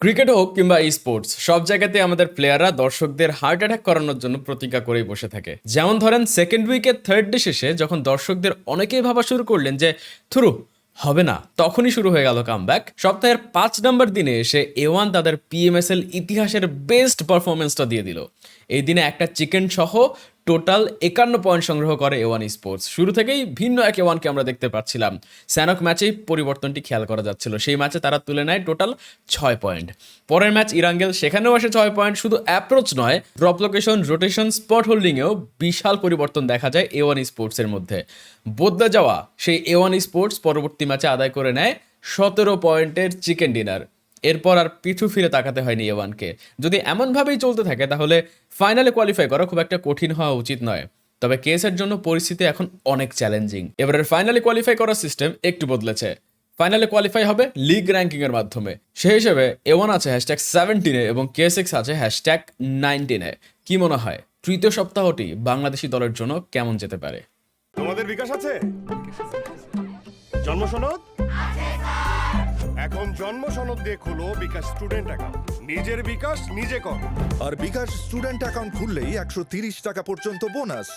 Cricket হোক কিংবা sports সব জায়গাতে আমাদের প্লেয়াররা দর্শকদের হার্ট অ্যাটাক করানোর জন্য প্রতিজ্ঞা করেই বসে থাকে। যেমন ধরেন সেকেন্ড উইকের থার্ড ডে শেষে যখন দর্শকদের অনেকেই ভাবা শুরু করলেন যে, থ্রু, হবে না। তখনই শুরু হয়ে গেল কামব্যাক সপ্তাহের পাঁচ নম্বর দিনে এসে এ ওয়ান তাদের পিএমএসএল ইতিহাসের বেস্ট পারফরমেন্সটা দিয়ে দিল। এই দিনে একটা চিকেন সহ টোটাল একান্ন পয়েন্ট সংগ্রহ করে এ ওয়ান স্পোর্টস শুরু থেকেই ভিন্ন এক ওয়ানকে আমরা দেখতে পাচ্ছিলাম। স্যানক ম্যাচেই পরিবর্তনটি খেয়াল করা যাচ্ছিল। সেই ম্যাচে তারা তুলে নেয় টোটাল ছয় পয়েন্ট। পরের ম্যাচ ইরাঙ্গেল, সেখানেও আসে ছয় পয়েন্ট। শুধু অ্যাপ্রোচ নয় ড্রপ লোকেশন রোটেশন স্পট হোল্ডিংয়েও বিশাল পরিবর্তন দেখা যায় এ ওয়ান স্পোর্টসের মধ্যে। বদলে যাওয়া, সেই এ ওয়ান স্পোর্টস পরবর্তী ম্যাচে আদায় করে নেয় সতেরো পয়েন্টের চিকেন ডিনার। এরপর আর পিছু ফিরে তাকাতে হয়নি এ ওয়ানকে যদি এমনভাবেই চলতে থাকে, তাহলে ফাইনালে কোয়ালিফাই করা খুব একটা কঠিন হওয়া উচিত নয়। তবে কেসের জন্য পরিস্থিতি এখন অনেক চ্যালেঞ্জিং এবারের ফাইনালে কোয়ালিফাই করার সিস্টেম একটু বদলেছে। ফাইনালে কোয়ালিফাই হবে লিগ র্যাঙ্কিং এর মাধ্যমে। সেই হিসেবে এ ওয়ান আছে হ্যাশট্যাগ সেভেন্টিনে এবং কে সিক্স আছে হ্যাশট্যাগ নাইনটিনে কি মনে হয়, তৃতীয় সপ্তাহটি বাংলাদেশি দলের জন্য কেমন যেতে পারে? তোমাদের বিকাশ আছে? জন্ম সনদ এখন জন্ম সনদ দিয়ে খুলো বিকাশ স্টুডেন্ট অ্যাকাউন্ট। নিজের বিকাশ, নিজে কর। আর বিকাশ স্টুডেন্ট অ্যাকাউন্ট খুললেই একশো টাকা পর্যন্ত বোনাস।